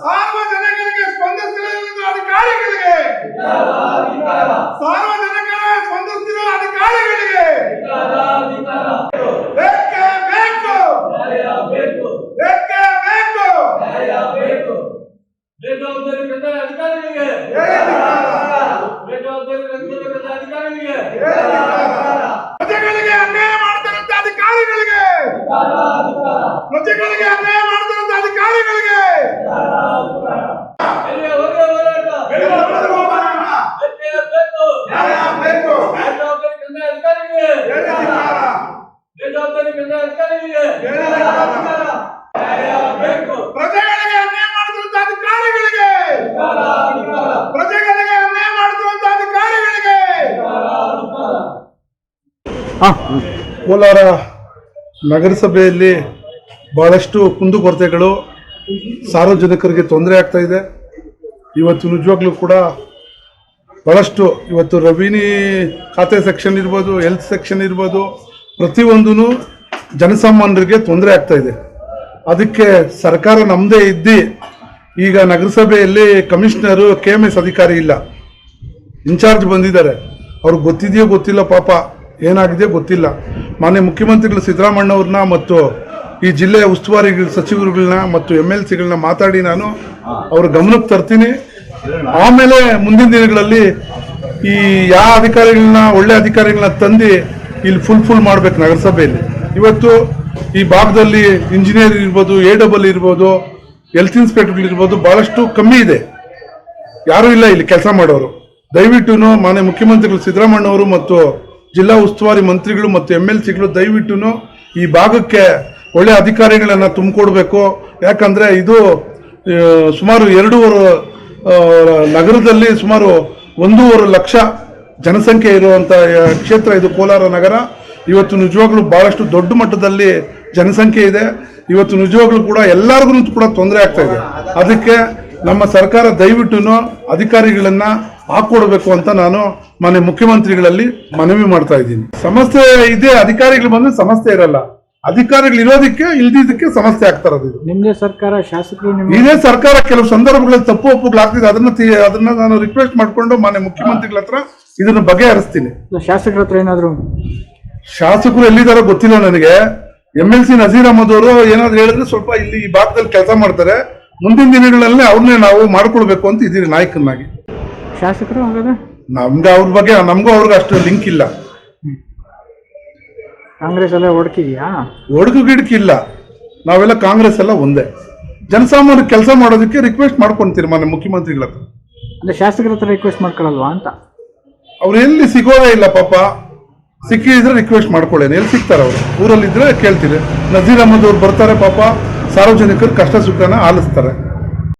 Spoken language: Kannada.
ಸಾರ್ವಜನಿಕರಿಗೆ ಸ್ಪಂದಿಸಿದ ಅಧಿಕಾರಿಗಳಿಗೆ. ಸಾರ್ವಜನಿಕರಿಗೆ ಸ್ಪಂದಿಸಿದ ಅಧಿಕಾರಿಗಳಿಗೆ. ಬೇಕೇ. ಬೇಕು. ಬೇಕೇ. ಬೇಕು. ಬೇಜವಾಬ್ದಾರಿ ಕಂದಾಯ ಅಧಿಕಾರಿಗಳಿಗೆ. ಬೇಜವಾಬ್ದಾರಿ ಅಧಿಕಾರಿಗಳಿಗೆ. ಪ್ರಜೆಗಳಿಗೆ ಅನ್ಯಾಯ ಮಾಡ್ತಾರಂತ ಅಧಿಕಾರಿಗಳಿಗೆ. ಪ್ರಜೆಗಳಿಗೆ ಅನ್ಯಾಯ ಮಾಡ್ತಾರಂತ ಅಧಿಕಾರಿಗಳಿಗೆ ಎಲ್ಲಿಯವರೆಗೆ ಹೋರಾಟ ಬೇಕೇ ಬೇಕು ಬೇಕು ಬೇಜವಾಬ್ದಾರಿ ಕಂದಾಯ ಅಧಿಕಾರಿಗಳಿಗೆ ಬೇಜವಾಬ್ದಾರಿ ಕಂದಾಯ ಅಧಿಕಾರಿಗಳಿಗೆ ನ್ಯಾಯ ಬೇಕು ಕೋಲಾರ ನಗರಸಭೆಯಲ್ಲಿ ಬಹಳಷ್ಟು ಕುಂದುಕೊರತೆಗಳು ಸಾರ್ವಜನಿಕರಿಗೆ ತೊಂದರೆ ಆಗ್ತಾ ಇದೆ. ಇವತ್ತು ನಿಜವಾಗ್ಲೂ ಕೂಡ ಬಹಳಷ್ಟು ಇವತ್ತು ರವಿನಿ ಖಾತೆ ಸೆಕ್ಷನ್ ಇರ್ಬೋದು ಹೆಲ್ತ್ ಸೆಕ್ಷನ್ ಇರ್ಬೋದು ಪ್ರತಿಯೊಂದೂ ಜನಸಾಮಾನ್ಯರಿಗೆ ತೊಂದರೆ ಆಗ್ತಾ ಇದೆ. ಅದಕ್ಕೆ ಸರ್ಕಾರ ನಮ್ಮದೇ ಇದ್ದು, ಈಗ ನಗರಸಭೆಯಲ್ಲಿ ಕಮಿಷನರು ಕೆ ಎಂ ಎಸ್ ಅಧಿಕಾರಿ ಇಲ್ಲ. ಇನ್ಚಾರ್ಜ್ ಬಂದಿದ್ದಾರೆ. ಅವ್ರಿಗೆ ಗೊತ್ತಿದೆಯೋ ಗೊತ್ತಿಲ್ಲ ಪಾಪ ಏನಾಗಿದೆ ಗೊತ್ತಿಲ್ಲ. ಮಾನ್ಯ ಮುಖ್ಯಮಂತ್ರಿಗಳು ಸಿದ್ದರಾಮಣ್ಣವ್ರನ್ನ ಮತ್ತು ಈ ಜಿಲ್ಲೆಯ ಉಸ್ತುವಾರಿ ಸಚಿವರುಗಳನ್ನ ಮತ್ತು ಎಂ ಎಲ್ ಸಿಗಳನ್ನ ಮಾತಾಡಿ ನಾನು ಅವ್ರ ಗಮನಕ್ಕೆ ತರ್ತೀನಿ. ಆಮೇಲೆ ಮುಂದಿನ ದಿನಗಳಲ್ಲಿ ಈ ಯಾವ ಅಧಿಕಾರಿಗಳನ್ನ, ಒಳ್ಳೆ ಅಧಿಕಾರಿಗಳನ್ನ ತಂದು ಇಲ್ಲಿ ಫುಲ್ ಫುಲ್ ಮಾಡ್ಬೇಕು ನಗರಸಭೆಯಲ್ಲಿ. ಇವತ್ತು ಈ ಭಾಗದಲ್ಲಿ ಇಂಜಿನಿಯರ್ ಇರ್ಬೋದು ಎ ಡಬಲ್ ಇರ್ಬೋದು ಹೆಲ್ತ್ ಇನ್ಸ್ಪೆಕ್ಟರ್ಗಳಿರ್ಬೋದು ಬಹಳಷ್ಟು ಕಮ್ಮಿ ಇದೆ. ಯಾರೂ ಇಲ್ಲ ಇಲ್ಲಿ ಕೆಲಸ ಮಾಡೋರು. ದಯವಿಟ್ಟು ಮಾನ್ಯ ಮುಖ್ಯಮಂತ್ರಿಗಳು ಸಿದ್ದರಾಮಣ್ಣವರು ಮತ್ತು ಜಿಲ್ಲಾ ಉಸ್ತುವಾರಿ ಮಂತ್ರಿಗಳು ಮತ್ತು ಎಂ ಎಲ್ ಸಿಗಳು ದಯವಿಟ್ಟು ಈ ಭಾಗಕ್ಕೆ ಒಳ್ಳೆ ಅಧಿಕಾರಿಗಳನ್ನ ತುಂಬಿಕೊಡ್ಬೇಕು. ಯಾಕಂದ್ರೆ ಇದು ಸುಮಾರು ಎರಡೂವರೆ ನಗರದಲ್ಲಿ ಸುಮಾರು ಒಂದೂವರೆ ಲಕ್ಷ ಜನಸಂಖ್ಯೆ ಇರುವಂಥ ಕ್ಷೇತ್ರ ಇದು ಕೋಲಾರ ನಗರ. ಇವತ್ತು ನಿಜವಾಗ್ಲೂ ಬಹಳಷ್ಟು ದೊಡ್ಡ ಮಟ್ಟದಲ್ಲಿ ಜನಸಂಖ್ಯೆ ಇದೆ. ಇವತ್ತು ನಿಜವಾಗ್ಲೂ ಕೂಡ ಎಲ್ಲರಿಗೂ ಕೂಡ ತೊಂದರೆ ಆಗ್ತಾ ಇದೆ. ಅದಕ್ಕೆ ನಮ್ಮ ಸರ್ಕಾರ ದಯವಿಟ್ಟು ಅಧಿಕಾರಿಗಳನ್ನ ಹಾಕೊಡ್ಬೇಕು ಅಂತ ನಾನು ಮನೆ ಮುಖ್ಯಮಂತ್ರಿಗಳಲ್ಲಿ ಮನವಿ ಮಾಡ್ತಾ ಇದ್ದೀನಿ. ಸಮಸ್ಯೆ ಇದೆ ಅಧಿಕಾರಿಗಳು ಬಂದ್ರೆ ಸಮಸ್ಯೆ ಇರಲ್ಲ. ಅಧಿಕಾರಿಗಳು ಇರೋದಕ್ಕೆ ಇಲ್ದಿದ್ದಕ್ಕೆ ಸಮಸ್ಯೆ ಆಗ್ತಾ ಇರೋದು ನಿಮ್ದೇ ಸರ್ಕಾರ ಶಾಸಕರು ಇದೇ ಸರ್ಕಾರ ಕೆಲವು ಸಂದರ್ಭಗಳಲ್ಲಿ ತಪ್ಪು ಒಪ್ಪುಗಳಾಗ್ತಿದೆ ಅದನ್ನ ಅದನ್ನ ನಾನು ರಿಕ್ವೆಸ್ಟ್ ಮಾಡ್ಕೊಂಡು ಮಾನ್ಯ ಮುಖ್ಯಮಂತ್ರಿಗಳ ಹತ್ರ ಇದನ್ನ ಬಗೆಹರಿಸ್ತೀನಿ. ಶಾಸಕರ ಹತ್ರ ಏನಾದ್ರು ಶಾಸಕರು ಎಲ್ಲಿದಾರೋ ಗೊತ್ತಿಲ್ಲ ನನಗೆ. M L C Nazeer Ahmed ಅವರು ಏನಾದ್ರು ಹೇಳಿದ್ರೆ ಸ್ವಲ್ಪ ಇಲ್ಲಿ ಈ ಭಾಗದಲ್ಲಿ ಕೆಲಸ ಮಾಡ್ತಾರೆ. ಮುಂದಿನ ದಿನಗಳಲ್ಲಿ ಅವ್ರನ್ನೇ ನಾವು ಮಾಡ್ಕೊಳ್ಬೇಕು ಅಂತ ಇದ್ದೀರಿ ನಾಯಕನಾಗಿ. ಶಾಸಕರು ಹಾಗಾದ್ರೆ? ನಮ್ಗೆ ಅವ್ರ ಬಗ್ಗೆ ನಮಗೂ ಅವ್ರಿಗೆ ಅಷ್ಟು ಲಿಂಕ್ ಇಲ್ಲ. ಕಾಂಗ್ರೆಸ್ ಎಲ್ಲ ಹೊಡ್ಕಿದ್ಯಾ ಒಡಗು ಗಿಡಕಿಲ್ಲ ನಾವೆಲ್ಲ ಕಾಂಗ್ರೆಸ್ ಎಲ್ಲ ಒಂದೇ. ಜನಸಾಮಾನ್ಯ ಕೆಲಸ ಮಾಡೋದಕ್ಕೆ ರಿಕ್ವೆಸ್ಟ್ ಮಾಡ್ಕೊಂತೀರಿ ಮನೆ ಮುಖ್ಯಮಂತ್ರಿಗಳ ಹತ್ರ. ಅಂದ್ರೆ ಶಾಸಕರ ಹತ್ರ ರಿಕ್ವೆಸ್ಟ್ ಮಾಡ್ಕೊಳಲ್ವಾ ಅಂತ? ಅವ್ರು ಎಲ್ಲಿ ಸಿಗೋದೇ ಇಲ್ಲ ಪಾಪ. ಸಿಕ್ಕಿದ್ರೆ ರಿಕ್ವೆಸ್ಟ್ ಮಾಡ್ಕೊಳ್ಳೇನೆ ಎಲ್ಲಿ ಸಿಗ್ತಾರೆ ಅವರು? ಊರಲ್ಲಿದ್ರೆ ಕೇಳ್ತೀರಿ ನಜೀರ್ ಅಹಮದ್ ಅವ್ರು ಬರ್ತಾರೆ ಪಾಪ. ಸಾರ್ವಜನಿಕರು ಕಷ್ಟ ಸುಖನ ಆಲಿಸ್ತಾರೆ.